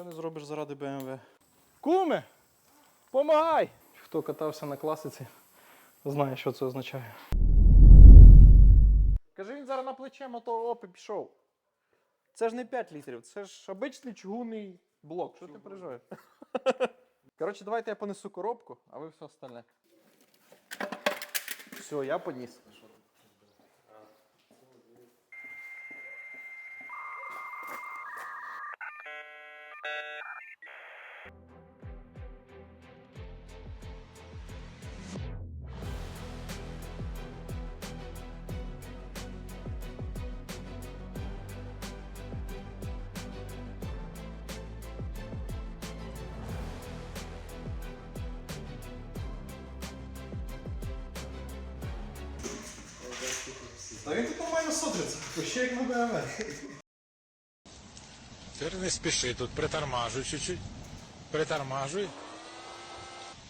Що не зробиш заради БМВ? Куме! Помагай! Хто катався на класиці, знає, що це означає. Кажи він зараз на плече мотор оп і пішов. Це ж не 5 літрів, це ж обичний чугунний блок. Що ти переживаєш? Коротше, давайте я понесу коробку, а ви все остальне. Все, я поніс. Та він тут нормально сотриться, ще як на БМВ. Тепер не спіши тут, притормажуй чуть-чуть. Притормажуй.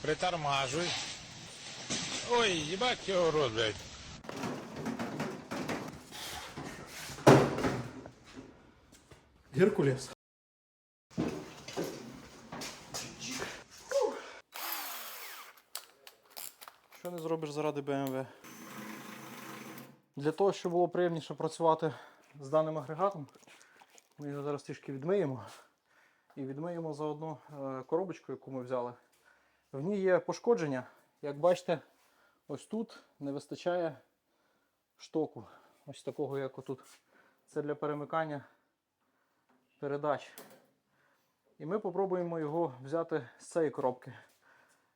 Притормажуй. Ой, їбать його рот, блядь. Геркулес. Що не зробиш заради БМВ? Для того, щоб було приємніше працювати з даним агрегатом, ми його зараз трішки відмиємо. І відмиємо заодно е, коробочку, яку ми взяли. В ній є пошкодження. Як бачите, ось тут не вистачає штоку. Ось такого, як отут. Це для перемикання передач. І ми спробуємо його взяти з цієї коробки.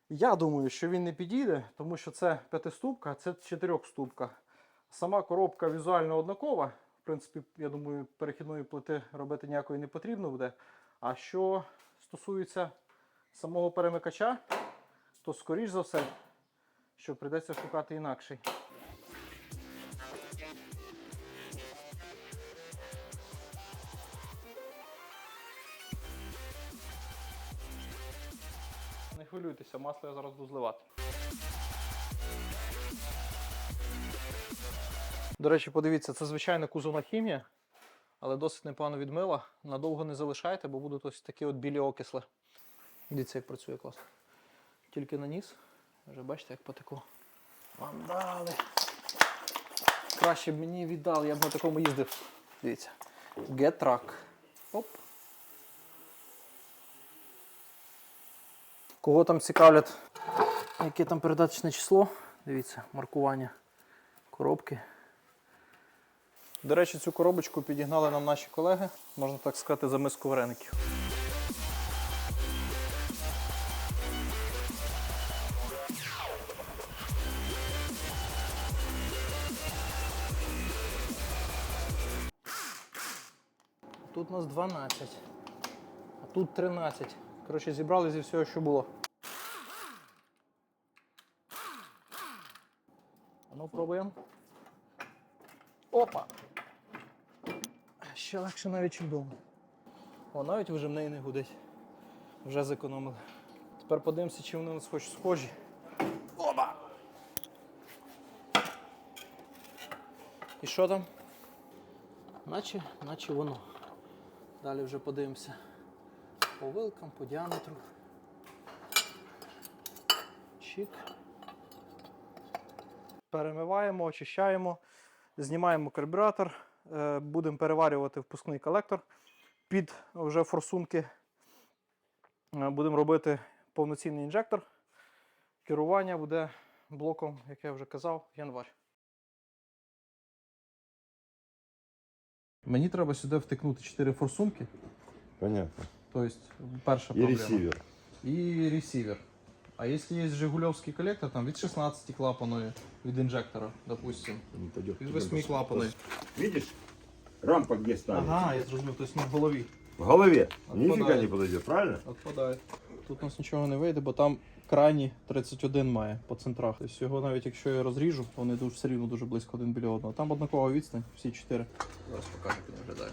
Я думаю, що він не підійде, тому що це п'ятиступка, це чотирьохступка. Сама коробка візуально однакова. В принципі, я думаю, перехідної плити робити ніякої не потрібно буде. А що стосується самого перемикача, то скоріш за все, що прийдеться шукати інакший. Не хвилюйтеся, масло я зараз буду зливати. До речі, подивіться, це звичайна кузовна хімія, але досить непогано відмила. Надовго не залишайте, бо будуть ось такі от білі окисли. Дивіться, як працює класно. Тільки наніс. Вже бачите, як потекло. Вандали. Краще б мені віддали, я б на такому їздив. Дивіться. Truck. Оп. Кого там цікавлять, яке там передаточне число? Дивіться, маркування коробки. До речі, цю коробочку підігнали нам наші колеги, можна так сказати, за миску вареників. Тут у нас 12, а тут 13. Коротше, зібрали зі всього, що було. Ну, пробуємо. Опа! Ще легше навіть чим вдома. О, навіть вже в неї не гудить. Вже зекономили. Тепер подивимося, чи вони у нас хоч схожі. Опа! І що там? Наче, наче воно. Далі вже подивимося по вилкам, по діаметру. Чик. Перемиваємо, очищаємо, знімаємо карбюратор, будемо переварювати впускний колектор під вже форсунки. Е, Будемо робити повноцінний інжектор. Керування буде блоком, як я вже казав, январь. Мені треба сюди втикнути 4 форсунки. Понятно. Тобто, перша И проблема. ресивер. І ресивер. А якщо є Жигульовський колектор, там від 16 клапаної від інжектора, допустим, Не пойдет. від 8 клапаної. Видишь? Рампа где ставится? Ага, я зрозумів, тобто не в голові. В голове. Отпадает. Нифига не подойдет, правильно? Відпадає. Тут у нас нічого не вийде, бо там крайні 31 має по центрах. Тобто його навіть якщо я розріжу, вони дуже, все рівно дуже близько один біля одного. Там однакова відстань, всі чотири. Зараз покажу, як він виглядає.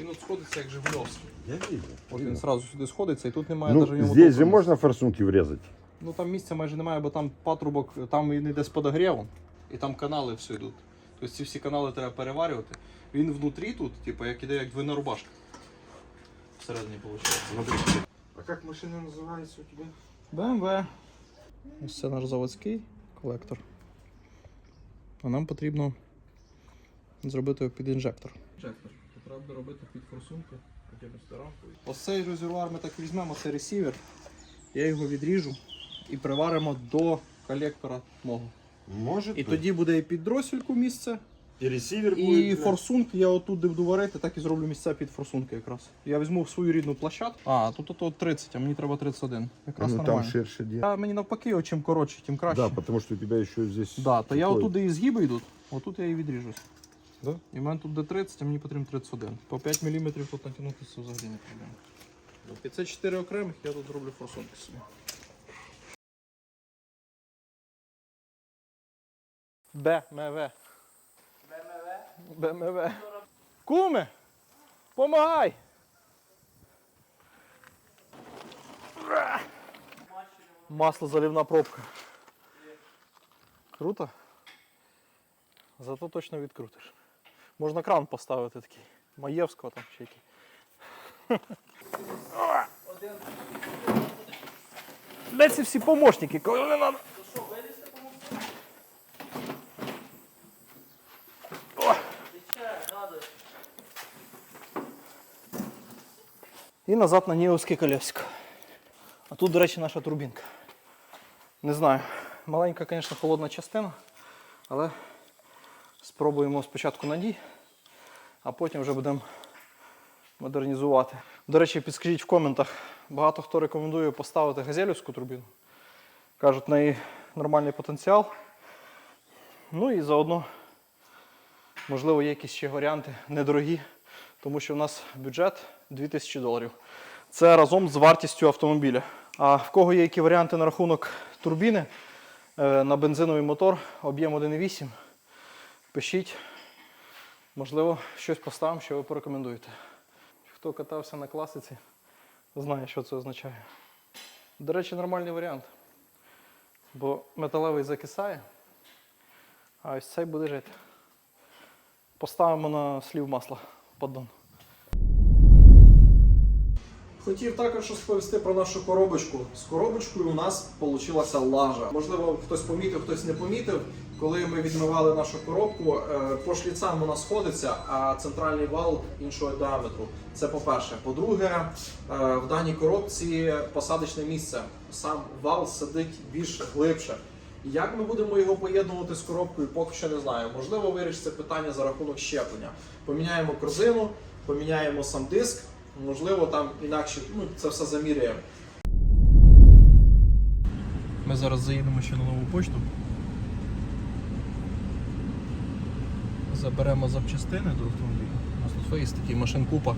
Він от сходиться як Жигульовський. Я вижу. От він одразу сюди сходиться і тут немає Ну, навіть в ньому здесь же топлива. можно форсунки врезать. Ну там місця майже немає, бо там патрубок, там він йде з подогрівом, і там канали все йдуть. Тобто ці всі канали треба переварювати. Він внутрі тут, типу, як іде як двойна рубашка. всередині виходить. А как машина называется у тебя? BMW. Ось це наш заводський колектор. А нам потрібно зробити його під інжектор. Інжектор. Треба буде робити під форсунки, якимось тарамкою. Ось цей резервуар ми так візьмемо, це ресівер. Я його відріжу і приваримо до колектора мого. Может І тоді буде і під дроссельку місце, И ресивер і будет. да. форсунки я отут де буду варити, так і зроблю місця під форсунки якраз. Я візьму свою рідну площадку. А, тут ото 30, а мені треба 31. Якраз Ну нормально. там ширше где. А мені навпаки, от чим коротше, тим краще. Да, потому что у тебя еще здесь. Да, то я такой- отуди і згиби йдуть, отут я і відріжусь. Да? І в мене тут де 30, а мені потрібно 31. По 5 мм тут натягнути це взагалі не проблема. І це 4 окремих, я тут зроблю форсунки собі. БМВ. БМВ. Куме! Помагай! Масло заливна пробка. Круто? Зато точно відкрутиш. Можна кран поставити такий. Маєвського там чи який. Де ці всі помощники, коли не треба? І назад на Нівське колесико. А тут, до речі, наша турбінка. Не знаю. Маленька, звісно, холодна частина, але спробуємо спочатку надій, а потім вже будемо модернізувати. До речі, підскажіть в коментах, багато хто рекомендує поставити газелівську турбіну. Кажуть, в неї нормальний потенціал. Ну і заодно, можливо, є якісь ще варіанти недорогі, тому що в нас бюджет 2000 доларів. Це разом з вартістю автомобіля. А в кого є які варіанти на рахунок турбіни е, на бензиновий мотор, об'єм 1,8, пишіть. Можливо, щось поставимо, що ви порекомендуєте. Хто катався на класиці, знає, що це означає. До речі, нормальний варіант. Бо металевий закисає, а ось цей буде жити. Поставимо на слів масла поддон. Хотів також розповісти про нашу коробочку. З коробочкою у нас вийшла лажа. Можливо, хтось помітив, хтось не помітив. Коли ми відмивали нашу коробку, е, по шліцам вона сходиться, а центральний вал іншого діаметру. Це по-перше. По-друге, е, в даній коробці посадочне місце. Сам вал сидить більш глибше. Як ми будемо його поєднувати з коробкою, поки що не знаю. Можливо, вирішиться питання за рахунок щеплення. Поміняємо корзину, поміняємо сам диск. Можливо, там інакше ну, це все заміряємо. Ми зараз заїдемо ще на нову почту. Заберемо запчастини до автомобіля. У нас тут виїзд такий машин купа.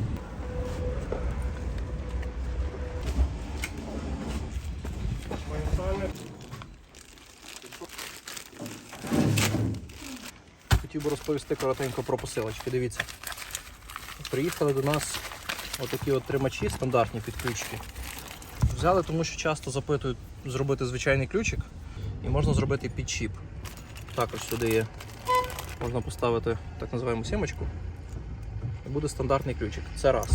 Хотів би розповісти коротенько про посилочки. Дивіться. Приїхали до нас отакі от тримачі стандартні під ключики. Взяли, тому що часто запитують зробити звичайний ключик і можна зробити підчіп. Також сюди є. Можна поставити так називаємо сімочку. І буде стандартний ключик. Це раз.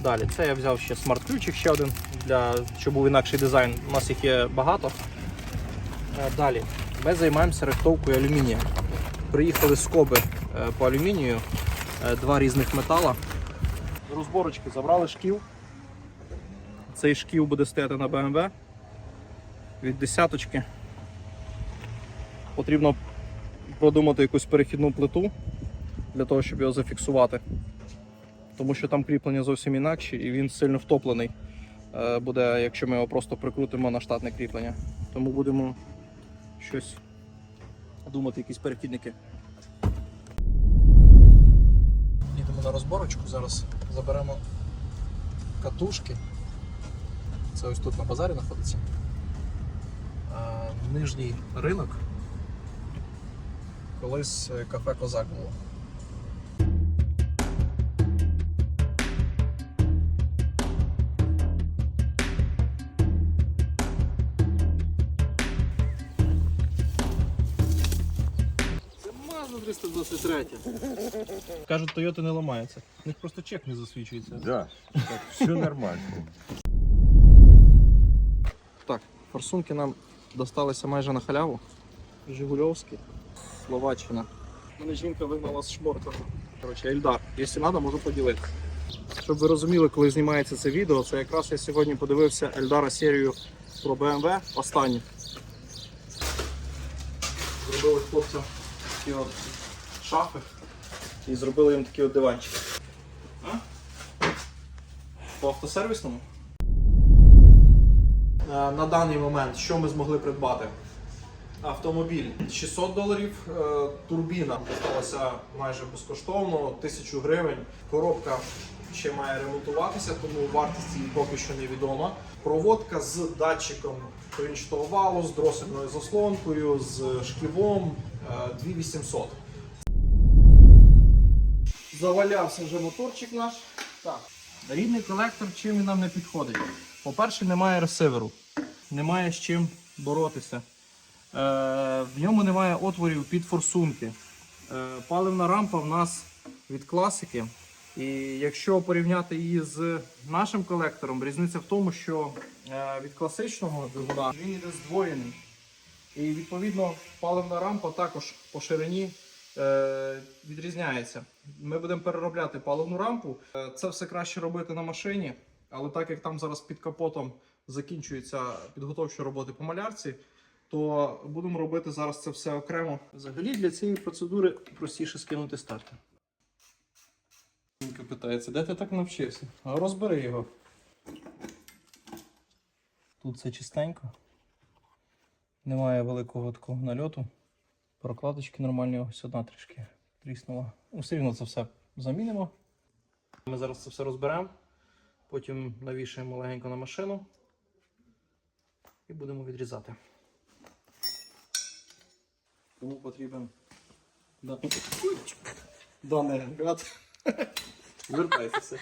Далі, це я взяв ще смарт-ключик, ще один, для, щоб був інакший дизайн. У нас їх є багато. Е, Далі. Ми займаємося рихтовкою алюмінія. Приїхали скоби е, по алюмінію, е, два різних метала. Розборочки забрали шкіл. Цей шкіл буде стояти на BMW від десяточки. Потрібно продумати якусь перехідну плиту для того, щоб його зафіксувати. Тому що там кріплення зовсім інакші і він сильно втоплений. е, Буде, якщо ми його просто прикрутимо на штатне кріплення. Тому будемо щось думати, якісь перехідники. Їдемо на розборочку, зараз заберемо катушки. Це ось тут на базарі знаходиться. Нижній ринок. Колись е, кафе Козак було. Це Mazda 320 23. Кажуть, Toyota не ламається. У них просто чек не засвічується. Да, так, все нормально. Так, форсунки нам досталися майже на халяву. Жигульовські, Словаччина. Мене жінка вигнала з шморта. Коротше, Ельдар, якщо треба, можу поділити. Щоб ви розуміли, коли знімається це відео, це якраз я сьогодні подивився Ельдара серію про BMW останню. Зробили хлопцям такі от шафи і зробили їм такі от диванчики. По автосервісному? Е, на даний момент, що ми змогли придбати? Автомобіль 600 доларів, е, турбіна досталася майже безкоштовно, 1000 гривень. Коробка ще має ремонтуватися, тому вартість її поки що невідома. Проводка з датчиком повінчатого валу, з дросельною заслонкою, з шківом е, 2800. Завалявся вже моторчик наш. Так. Рідний колектор чим він нам не підходить? По-перше, немає ресиверу, немає з чим боротися. Е, в ньому немає отворів під форсунки. Е, паливна рампа в нас від класики. І якщо порівняти її з нашим колектором, різниця в тому, що е, від класичного двигуна він іде здвоєний. І відповідно паливна рампа також по ширині відрізняється. Ми будемо переробляти паливну рампу. Це все краще робити на машині, але так як там зараз під капотом закінчуються підготовчі роботи по малярці, то будемо робити зараз це все окремо. Взагалі для цієї процедури простіше скинути стартер. Жінка питається, де ти так навчився? А розбери його. Тут все чистенько. Немає великого такого нальоту. Прокладочки нормальні, ось одна трішки тріснула. Ну, все рівно це все замінимо. Ми зараз це все розберемо, потім навішаємо легенько на машину і будемо відрізати. Кому потрібен да- даний агрегат, звертайтеся.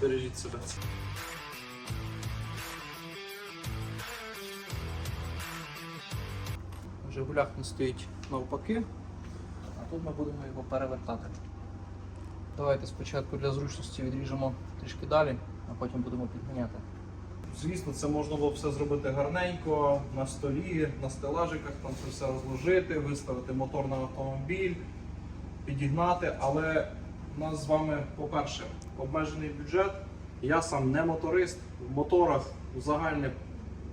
Бережіть себе. Жигуляк не стоїть навпаки, а тут ми будемо його перевертати. Давайте спочатку для зручності відріжемо трішки далі, а потім будемо підганяти. Звісно, це можна було все зробити гарненько на столі, на стелажиках, там це все розложити, виставити мотор на автомобіль, підігнати, але у нас з вами, по-перше, обмежений бюджет. Я сам не моторист. В моторах загальне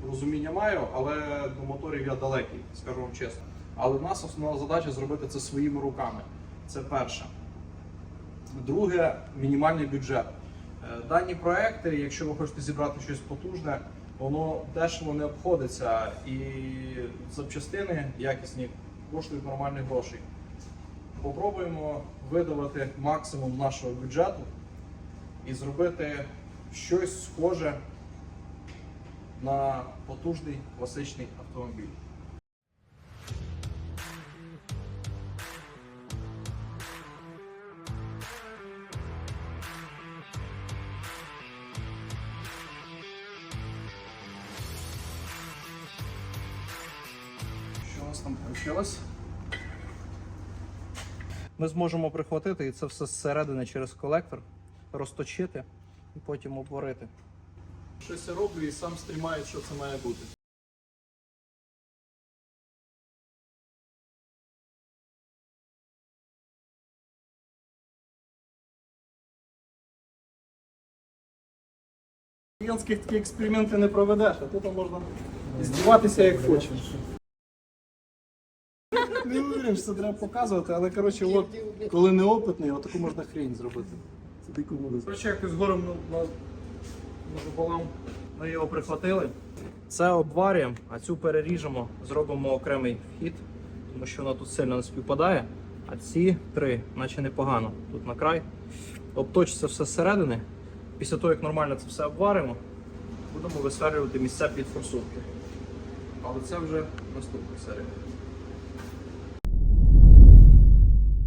розуміння маю, але до моторів я далекий, скажу вам чесно. Але в нас основна задача зробити це своїми руками. Це перше. Друге мінімальний бюджет. Е, Дані проекти, якщо ви хочете зібрати щось потужне, воно дешево не обходиться і запчастини якісні коштують нормальних грошей. Попробуємо видавати максимум нашого бюджету і зробити щось схоже на потужний класичний автомобіль. Що? Ми зможемо прихватити і це все зсередини через колектор, розточити і потім обварити. Щось я роблю і сам стрімаю, що це має бути. Клієнтських такі експерименти не проведеш, а тут можна здіватися як хочеш. Не уверен, що це треба показувати, але коротше, от коли неопитний, отаку можна хрень зробити. Це дико буде. Коротше, якось горем на, на, ми його прихватили. Це обварюємо, а цю переріжемо, зробимо окремий вхід, тому що вона тут сильно не співпадає. А ці три, наче непогано, тут на край. Обточиться все зсередини. Після того, як нормально це все обваримо, будемо висверлювати місця під форсунки. Але це вже наступна серія.